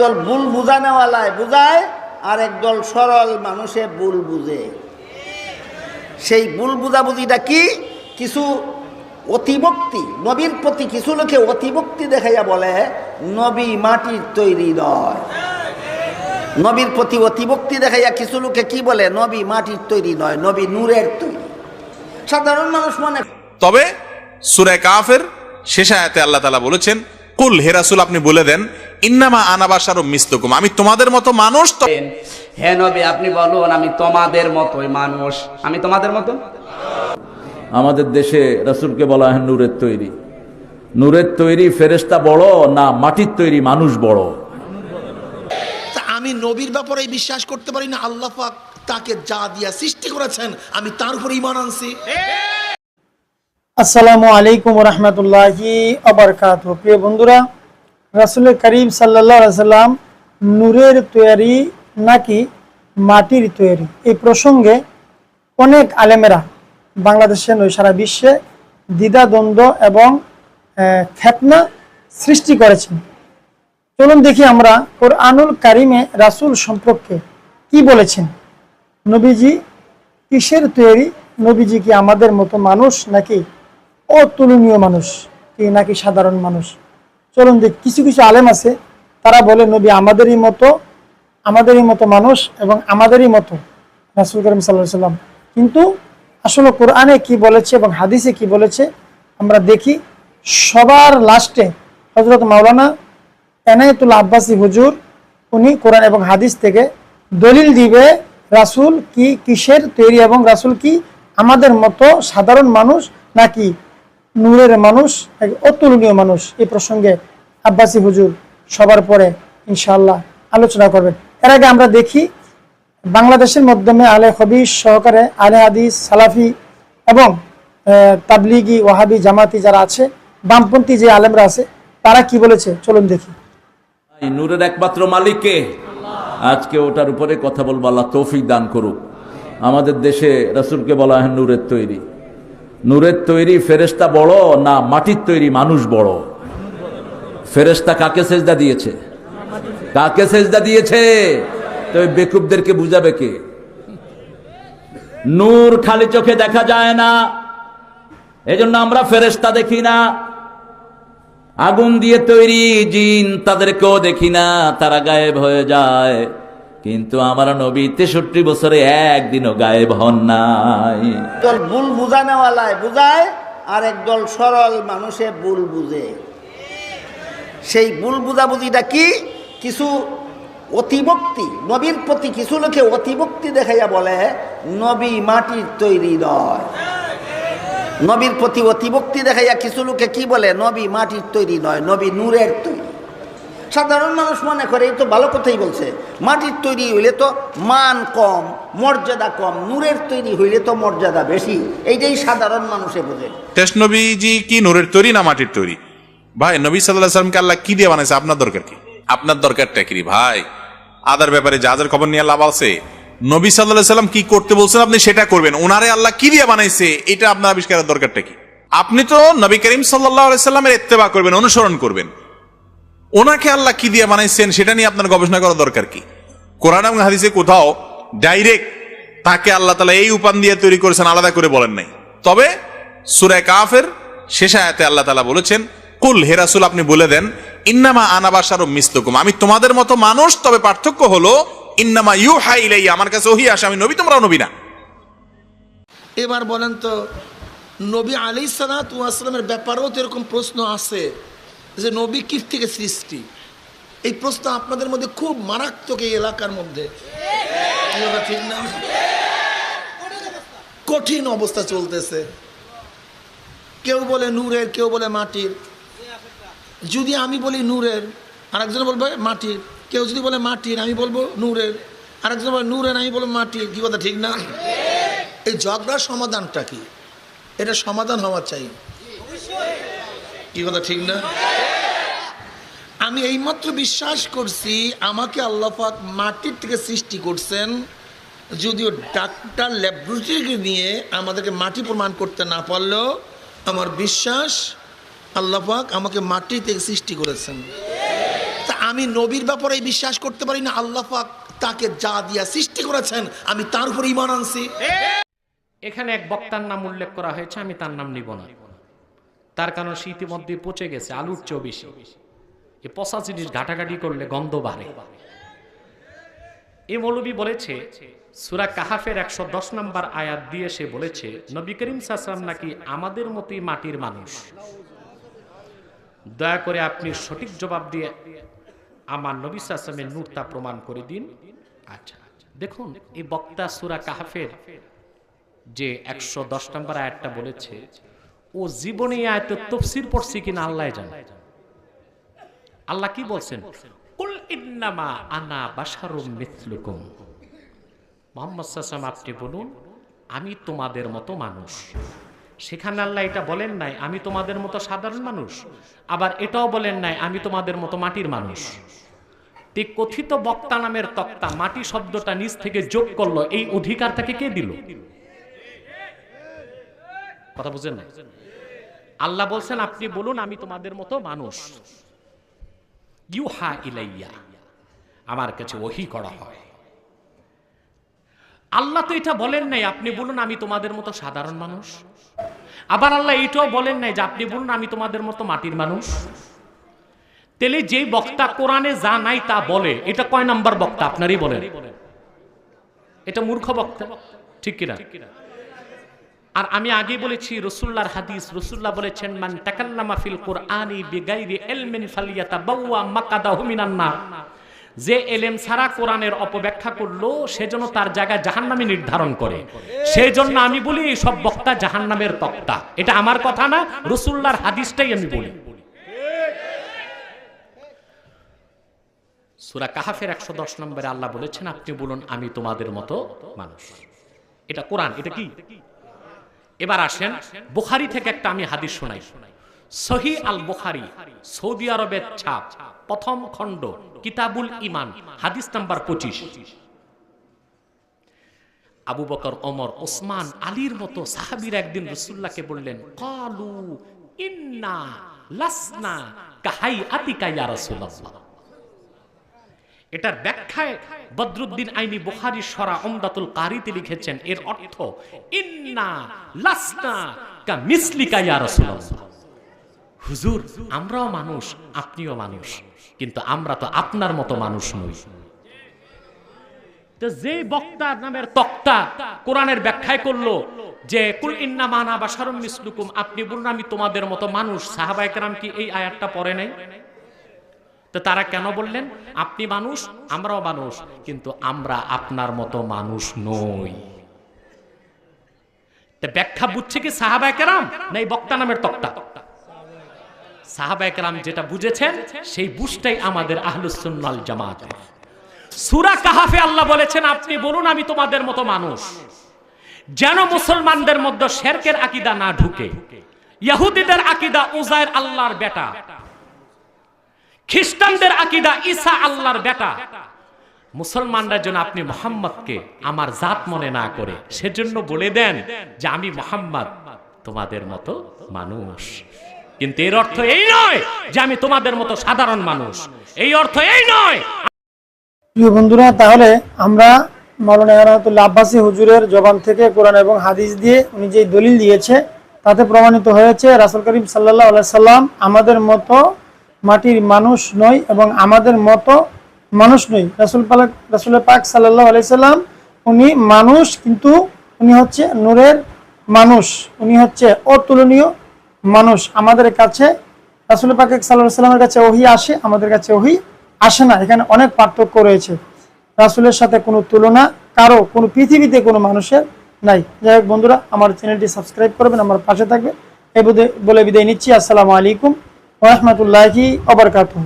দল ভুল বুঝানেওয়ালায় বুঝায়, আর একদল সরল মানুষে ভুল বুঝে। সেই ভুল বুঝাবুঝিটা কি? কিছু অতিভক্তি, নবীর প্রতি কিছু লোকে অতিভক্তি দেখাইয়া বলে, নবী মাটির তৈরি নয়। নবীর প্রতি অতিভক্তি দেখাইয়া কিছু লোকে কি বলে? নবী মাটির তৈরি নয়, নবী নূরের তৈরি। সাধারণ মানুষ মনে তবে সুরায় কাফের শেষ আল্লাহ তালা বলেছেন, কুল হেরাসুল আপনি বলে দেন ইন্নামা আনাবাসার মিস্তকুম আমি তোমাদের মতো মানুষ তো হে নবী আপনি বলুন আমি তোমাদের মতোই মানুষ। আমি তোমাদের মতো? আমাদের দেশে রাসূলকে বলা হয় নূরের তৈরি। নূরের তৈরি ফেরেশতা বড় না মাটির তৈরি মানুষ বড়? আমি নবীর ব্যাপারে বিশ্বাস করতে পারি না। আল্লাহ পাক তাকে যা দিয়া সৃষ্টি করেছেন আমি তার উপর ইমান আনছি। আসসালামু আলাইকুম রহমতুল্লাহি আবরকাত প্রিয় বন্ধুরা রাসুল করিম সাল্লাম নূরের তৈরি নাকি মাটির তৈরি? এই প্রসঙ্গে অনেক আলেমেরা বাংলাদেশে নয় সারা বিশ্বে দ্বিধাদ্বন্দ্ব এবং আহ, খ্যাতনা সৃষ্টি করেছেন। চলুন দেখি আমরা কোরআনুল কারিমে রাসুল সম্পর্কে কি বলেছেন। নবীজি কিসের তৈরি? নবীজি কি আমাদের মতো মানুষ নাকি অতুলনীয় মানুষ? কি নাকি সাধারণ মানুষ? চলুন দেখ, কিছু কিছু আলেম আছে, তারা বলে, নবী আমাদেরই মতো আমাদেরই মতো মানুষ এবং আমাদেরই মতো রাসুল করিম সাল্লাহ সাল্লাম কিন্তু আসলে কোরআনে কি বলেছে এবং হাদিসে কি বলেছে, আমরা দেখি, সবার লাস্টে হজরত মাওলানা এনায়েতুল আব্বাসী হুজুর, উনি কোরআন এবং হাদিস থেকে দলিল দিবে, রাসূল কি কিসের তৈরি এবং রাসূল কি আমাদের মতো সাধারণ মানুষ নাকি নূরের মানুষ, এক অতুলনীয় মানুষ। এই প্রসঙ্গে আব্বাসী হুজুর সবার পরে ইনশাআল্লাহ আলোচনা করবেন। এর আগে আমরা দেখি, বাংলাদেশের মাধ্যমে আলে হবিস সহকারে আলে হাদিস, সালাফি এবং তাবলিগি, ওয়াহাবি জামাতি যারা আছে, বামপন্থী যে আলেমরা আছে, তারা কি বলেছে? চলুন দেখি। নূরের একমাত্র মালিককে আজকে ওটার উপরে কথা বলব, আল্লাহ তৌফিক দান করুক। আমাদের দেশে রাসূলকে বলা হয় নূরের তৈরি। নূরের তৈরি ফেরেশতা বড় না মাটির তৈরি মানুষ বড়? ফেরেশতা কাকে সেজদা দিয়েছে? কাকে সেজদা দিয়েছে? তো ওই বেকুবদেরকে বুঝাবে কে? নূর খালি চোখে দেখা যায় না। এজন্য আমরা ফেরেশতা দেখি না। আগুন দিয়ে তৈরি জিন তাদেরকেও দেখি না, তারা গায়েব হয়ে যায়। কিন্তু আমার নবী তেষট্টি বছরে একদিনও গায়েব হন নাই। দল ভুল বুঝানেওয়ালায় বুঝায় আর একদল সরল মানুষে ভুল বুঝে। সেই ভুল বুঝাবুঝিটা কি? কিছু অতিভক্তি, নবীর প্রতি কিছু লোকে অতিভক্তি দেখাইয়া বলে, নবী মাটির তৈরি নয়। নবীর প্রতি অতিভক্তি দেখাইয়া কিছু লোকে কি বলে? নবী মাটির তৈরি নয়, নবী নূরের তৈরি। সাধারণ মানুষ মনে করে, এই তো ভালো কথাই বলছে। মাটির তৈরি হইলে তো মান কম, মর্যাদা কম, নূরের তৈরি হইলে তো মর্যাদা বেশি। এইটাই সাধারণ মানুষে বোঝে। শেষ নবীজি কি নূরের তৈরি না মাটির তৈরি? ভাই, নবী সাল্লাহ সাল্লামকে আল্লাহ কি দিয়ে বানাইছে? আপনার দরকার কি? আপনার দরকারটা কি ভাই? আদার ব্যাপারে জাহাজের খবর নিয়ে লাভ আছে। নবী সাল্লাহ সাল্লাম কি করতে বলছেন আপনি সেটা করবেন। ওনারে আল্লাহ কি দিয়ে বানাইছে? এটা আপনার আবিষ্কারের দরকারটা কি? আপনি তো নবী করিম সাল্লাহ সাল্লামের ইত্তেবা করবেন, অনুসরণ করবেন। ওনাকে আল্লাহ কি দিয়ে বানাইছেন সেটা নিয়ে আপনার গবেষণা করা দরকার কি? কোরআন এবং হাদিসে কোথাও ডাইরেক্ট তাকে আল্লাহ তালা এই উপান দিয়ে তৈরি করেছেন, আলাদা করে বলেন নাই। তবে সুরায় কাফের শেষ আয়াতে আল্লাহ তালা বলেছেন, কুল হেরাসুল আপনি বলে দেন, ইন্নামা আনাবাস আনাবাসার মিস্তকুম আমি তোমাদের মতো মানুষ, তবে পার্থক্য হলো, ইন্নামা ইউ হাই ইলাই আমার কাছে ওহি আসে, আমি নবী, তোমরাও নবী না। এবার বলেন তো, নবী আলি সালাতামের ব্যাপারেও তো এরকম প্রশ্ন আছে। যে নবী কির থেকে সৃষ্টি? এই প্রশ্ন আপনাদের মধ্যে খুব মারাত্মক এই এলাকার মধ্যে। ঠিক না? কঠিন অবস্থা চলতেছে। কেউ বলে নূরের, কেউ বলে মাটির। যদি আমি বলি নূরের, আরেকজন বলবে মাটির। কেউ যদি বলে মাটির, আমি বলব নূরের। আরেকজন বলে নূরের, আমি বলব মাটির। কি কথা, ঠিক না? এই ঝগড়ার সমাধানটা কি? এটা সমাধান হওয়া চাই। কি কথা, ঠিক না? আমি এইমাত্র বিশ্বাস করছি, আমাকে আল্লাহাক মাটির থেকে সৃষ্টি করছেন, যদিও ডাক্তার ল্যাবরেটরিকে নিয়ে আমাদেরকে মাটি প্রমাণ করতে না পারলেও আমার বিশ্বাস আল্লাহাক আমাকে মাটি থেকে সৃষ্টি করেছেন। তা আমি নবীর ব্যাপারে বিশ্বাস করতে পারি না আল্লাহফাক তাকে যা দিয়া সৃষ্টি করেছেন, আমি তার উপর ইমান আনছি। এখানে এক বক্তার নাম উল্লেখ করা হয়েছে, আমি তার নাম নিব না। তার কারণ সে ইতিমধ্যে পচে গেছে, আলুর চেয়েও বেশি। এই পচা জিনিস ঘাটাঘাটি করলে গন্ধ বাড়ে। এই মৌলবী বলেছে, সুরা কাহাফের একশো দশ নম্বর আয়াত দিয়ে সে বলেছে, নবী করিম সাসলাম নাকি আমাদের মতোই মাটির মানুষ। দয়া করে আপনি সঠিক জবাব দিয়ে আমার নবী সাসলামের নূরতা প্রমাণ করে দিন। আচ্ছা। দেখুন এই বক্তা সুরা কাহাফের যে একশো দশ নম্বর আয়াতটা বলেছে, ও জীবনী আয়াতের তফসির পড়ছে কিনা আল্লাহ জানে। আল্লাহ কি বলছেন? কুল ইন্নামা আনা বাশারুম মিথলুকুম মোহাম্মদ সাসাম আপনি বলুন আমি তোমাদের মতো মানুষ। সেখানে আল্লাহ এটা বলেন নাই আমি তোমাদের মতো সাধারণ মানুষ। আবার এটাও বলেন নাই আমি তোমাদের মতো মাটির মানুষ। তে কথিত বক্তা নামের তক্তা মাটি শব্দটা নিচ থেকে যোগ করল এই অধিকার তাকে কে দিল? কথা বুঝেন না আল্লাহ বলছেন আপনি বলুন আমি তোমাদের মতো মানুষ। ইউহা ইলাইয়া আমার কাছে ওহি করা হয়। আল্লাহ তো এটা বলেন নাই, আপনি বলুন আমি তোমাদের মতো সাধারণ মানুষ। আবার আল্লাহ এটাও বলেন নাই যে আপনি বলুন আমি তোমাদের মতো মাটির মানুষ। তেলে যেই বক্তা কোরআনে যা নাই তা বলে, এটা কয় নাম্বার বক্তা? আপনারই বলেন। এটা মূর্খ বক্তা, ঠিক কিনা? আর আমি আগে বলেছি, রসুল্লাহর হাদিস, রসুল্লাহ বলেছেন, মান তাকাল্লামা ফিল কোরআনি বিগাইরি ইলমিন ফালিয়াতাবাওয়া মাকাদাহু মিনান নার। যে এলেম ছাড়া কোরআনের অপব্যাখ্যা করল সেজন্য তার জায়গায় জাহান্নামে নির্ধারণ করে। সেই জন্য আমি বলি, সব বক্তা জাহান্নামের তক্তা। এটা আমার কথা না, রসুল্লাহর হাদিসটাই আমি বলি। সুরা কাহাফের একশো দশ নম্বরে আল্লাহ বলেছেন, আপনি বলুন, আমি তোমাদের মতো মানুষ। এটা কোরআন, এটা কি? এবার আসেন বুখারি থেকে একটা আমি হাদিস শোনাই। সহি আল বুখারি সৌদি আরবের ছাপ, প্রথম খণ্ড, কিতাবুল ইমান হাদিস নাম্বার পঁচিশ। আবু বকর, ওমর, ওসমান, আলীর মতো সাহাবির একদিন রসুল্লাহকে বললেন, কালু ইন্না লাসনা কাহাই আতিকা ইয়া রাসূলুল্লাহ। এটার ব্যাখ্যায় বদরুদ্দিন আইনি বুখারি সরা ওমদাতুল কারিতে লিখেছেন, এর অর্থ, ইন্না লাসনা কা মিসলিকা ইয়া রাসূলুল্লাহ। হুজুর, আমরাও মানুষ, আপনিও মানুষ, কিন্তু আমরা তো আপনার মতো মানুষ নই। তো যে বক্তা নামের তক্তা কোরআনের ব্যাখ্যায় করল যে, কুল ইন্না মানা বাশারুম মিসলুকুম, আপনি বলুন, আমি তোমাদের মতো মানুষ। সাহাবায়ে কেরাম কি এই আয়াতটা পড়ে নাই? তো তারা কেন বললেন, আপনি মানুষ, আমরাও মানুষ, কিন্তু আমরা আপনার মতো মানুষ নই। ব্যাখ্যা বুঝছে কি সাহাবায়ে কেরাম, না এই বক্তা নামের তক্তা? সাহাবায়ে কেরাম যেটা বুঝেছেন, সেই বুঝটাই আমাদের আহলুসুন্নাল জামাত। সুরা কাহাফে আল্লাহ বলেছেন, আপনি বলুন, আমি তোমাদের মতো মানুষ। যেন মুসলমানদের মধ্যে শেরকের আকিদা না ঢুকে। ইহুদিদের আকিদা উজায়ের আল্লাহর বেটা। খ্রিস্টানদের আকিদা ঈসা আল্লাহর বেটা। মুসলমানরা যেন আপনি মোহাম্মদকে আমার জাত মনে না করে, সেজন্য বলে দেন যে আমি মোহাম্মদ, তোমাদের মতো মানুষ। কিন্তু এর অর্থ এই নয় যে আমি তোমাদের মতো সাধারণ মানুষ। এই অর্থ এই নয়। প্রিয় বন্ধুরা, তাহলে আমরা মৌলানা আব্বাসী হুজুরের জবান থেকে কোরআন এবং হাদিস দিয়ে উনি যে দলিল দিয়েছে, তাতে প্রমাণিত হয়েছে রাসুল করিম সাল্লাহ সাল্লাম আমাদের মতো মাটির মানুষ নয় এবং আমাদের মতো মানুষ নই রাসুল পাক রাসুল পাক সাল্লাহ আলাইসাল্লাম উনি মানুষ, কিন্তু উনি হচ্ছে নূরের মানুষ। উনি হচ্ছে অতুলনীয় মানুষ। আমাদের কাছে, রাসুল পাক সাল্লাহ সাল্লামের কাছে ওহি আসে, আমাদের কাছে ওহি আসে না। এখানে অনেক পার্থক্য রয়েছে। রাসুলের সাথে কোনো তুলনা, কারও, কোনো পৃথিবীতে কোনো মানুষের নাই। যাই হোক বন্ধুরা, আমার চ্যানেলটি সাবস্ক্রাইব করবেন, আমার পাশে থাকবে এই বলে বিদায় নিচ্ছি। আসসালামু আলাইকুম। রহমতুল্লাহি অবরকাতুহ